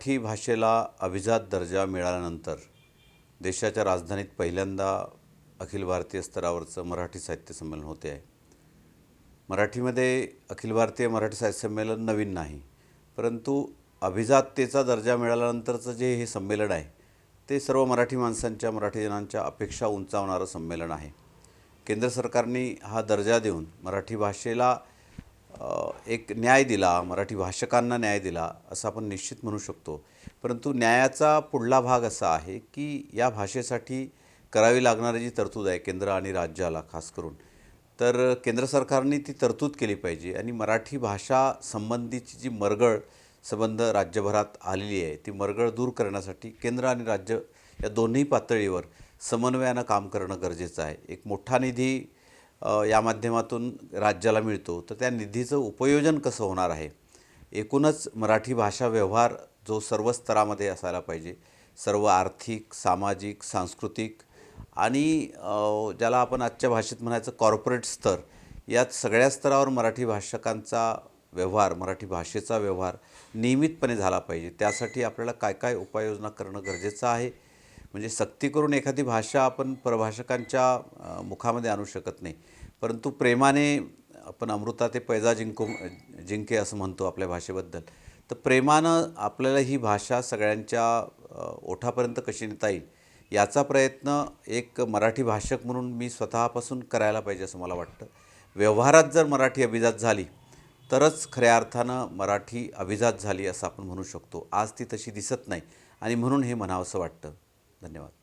मराठी भाषेला अभिजात दर्जा मिळाल्यानंतर देशाच्या राजधानीत पहिल्यांदा अखिल भारतीय स्तरावरचं मराठी साहित्य संमेलन होते आहे. मराठीमध्ये अखिल भारतीय मराठी साहित्य संमेलन नवीन नाही परंतु अभिजाततेचा दर्जा मिळाल्यानंतरचं जे हे संमेलन आहे ते सर्व मराठी माणसांच्या मराठी जनांच्या अपेक्षा उंचावणारं संमेलन आहे. केंद्र सरकारने हा दर्जा देऊन मराठी भाषेला एक न्याय दिला मराठी भाषकांना न्याय दिला असं आपण निश्चित म्हणू शकतो. परंतु न्यायाचा पुढला भाग असा आहे की या भाषेसाठी करावी लागणारी जी तरतूद आहे केंद्र आणि राज्याला खास करून तर केंद्र सरकारने ती तरतूद केली पाहिजे. आणि मराठी भाषा संबंधीची जी मरगळ संबंध राज्यभरात आलेली आहे ती मरगळ दूर करण्यासाठी केंद्र आणि राज्य या दोन्ही पातळीवर समन्वयानं काम करणं गरजेचं आहे. एक मोठा निधी या माध्यमातून राज्याला मिळतो. तर त्या निधीचं उपयोजन कसं होणार आहे? एकूणच मराठी भाषा व्यवहार जो सर्व स्तरामध्ये असायला पाहिजे. सर्व आर्थिक सामाजिक सांस्कृतिक आणि ज्याला आपण आजच्या भाषेत म्हणायचं कॉर्पोरेट स्तर यात सगळ्या स्तरावर मराठी भाषकांचा व्यवहार मराठी भाषेचा व्यवहार नियमितपणे झाला पाहिजे. त्यासाठी आपल्याला काय काय उपाययोजना करणं गरजेचं आहे? म्हणजे सक्ती करून एखादी भाषा आपण प्रभाषकांच्या मुखामध्ये आणू शकत नाही. परंतु प्रेमाने आपण अमृता ते पैजा जिंकू जिंके असं म्हणतो आपल्या भाषेबद्दल. तर प्रेमानं आपल्याला ही भाषा सगळ्यांच्या ओठापर्यंत कशी नेता येईल याचा प्रयत्न एक मराठी भाषक म्हणून मी स्वतःपासून करायला पाहिजे असं मला वाटतं. व्यवहारात जर मराठी अभिजात झाली तरच खऱ्या अर्थानं मराठी अभिजात झाली असं आपण म्हणू शकतो. आज ती तशी दिसत नाही आणि म्हणून हे म्हणावंसं वाटतं. धन्यवाद